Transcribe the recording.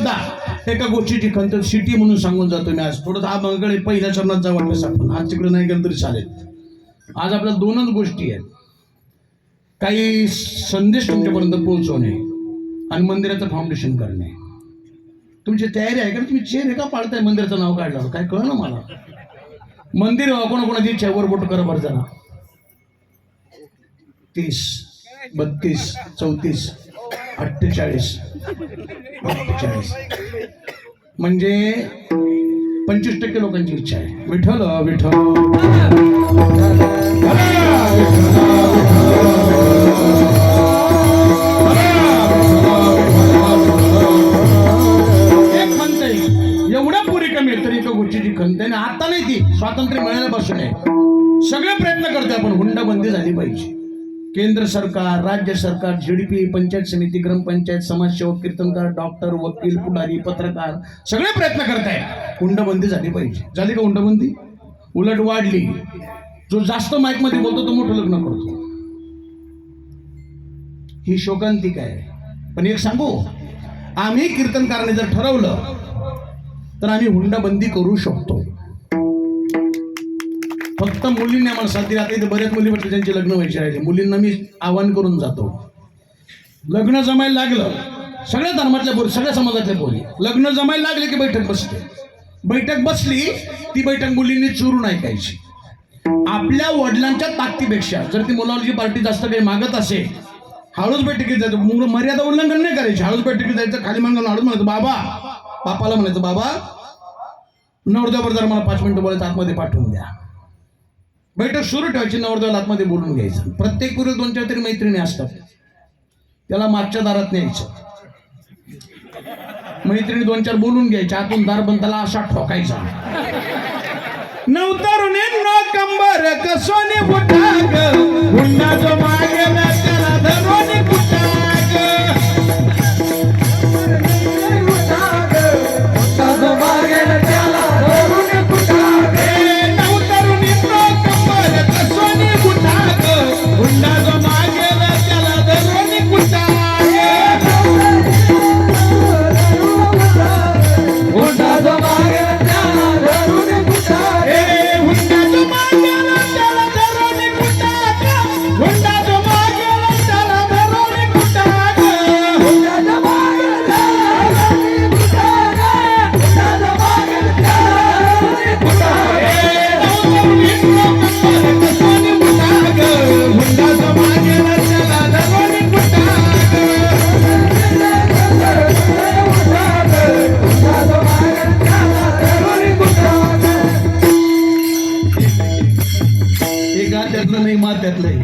सुद्धा एका गोष्टीची खंत सिटी म्हणून सांगून जातो मी आज. थोडं हा मंगळ पहिल्या चरणात जावं वाटतं आपण आज तिकडे नाही गेलं तरी चालेल. आज आपल्या दोनच गोष्टी आहेत. काही संदेश तुमच्यापर्यंत पोहोचवणे आणि मंदिराचं फाउंडेशन करणे. तुमची तयारी आहे का? तुम्ही चेअर आहे का पाळताय मंदिराचं नाव काढलं काय कळलं मला? मंदिर हो, कोणाकोणाची इच्छा वर बोट करा बरं जरा. तीस बत्तीस चौतीस अठ्ठेचाळीस. म्हणजे पंचवीस टक्के लोकांची इच्छा आहे. विठ्ठल विठ्ठल. एक आहे. एवढ्या कमी आहे तरी खंत आहे. आणि आता नाही ती. स्वातंत्र्य मिळाल्यापासून आहे. सगळे प्रयत्न करते आपण. हुंडाबंदी झाली पाहिजे. केंद्र सरकार राज्य सरकार जीडीपी पंचायत समिती ग्रामपंचायत समाजसेवक कीर्तनकार डॉक्टर वकील पुढारी पत्रकार सगळे प्रयत्न करत आहेत. हुंडाबंदी झाली पाहिजे. झाली का हुंडबंदी उलट वाढली. जो जास्त माईकमध्ये बोलतो तो मोठं लग्न करतो. ही शोकांतिक आहे. पण एक सांगू? आम्ही कीर्तनकाराने जर ठरवलं तर आम्ही हुंडाबंदी करू शकतो. फक्त मुलींनी आम्हाला साथ दिली. आता इथे बऱ्याच मुली म्हटलं ज्यांचे लग्न व्हायचे राहिले. मुलींना मी आवाहन करून जातो. लग्न जमायला लागलं सगळ्या धर्मातल्या बोली सगळ्या समाजातल्या बोली लग्न जमायला लागले की बैठक बसते. बैठक बसली ती बैठक मुलींनी चुरून ऐकायची आपल्या वडिलांच्या ताकदीपेक्षा जर ती मुलावरची पार्टी जास्त काही मागत असेल हळूच बैठकीत जायचं. मुलं मर्यादा उल्लंघन नाही करायची. हळूच बैठकीत जायचं खाली मान हळूच म्हणायचं बाबा बापाला म्हणायचं बाबा नवरदेवर जर मला पाच मिनिटं बोलायचं आतमध्ये पाठवून द्या. बैठक सुरू ठेवायची नवरदेवाला आतमध्ये बोलून घ्यायचं. प्रत्येक पूर्वी दोन चार तरी मैत्रिणी असतात. त्याला मागच्या दारात न्यायचं. मैत्रिणी दोन चार बोलून घ्यायच्या आतून दार बंद त्याला असा ठोकायचा. नवतरुणी न कंबर कसोने बुटाग त्यातलं नाही मात त्यातलं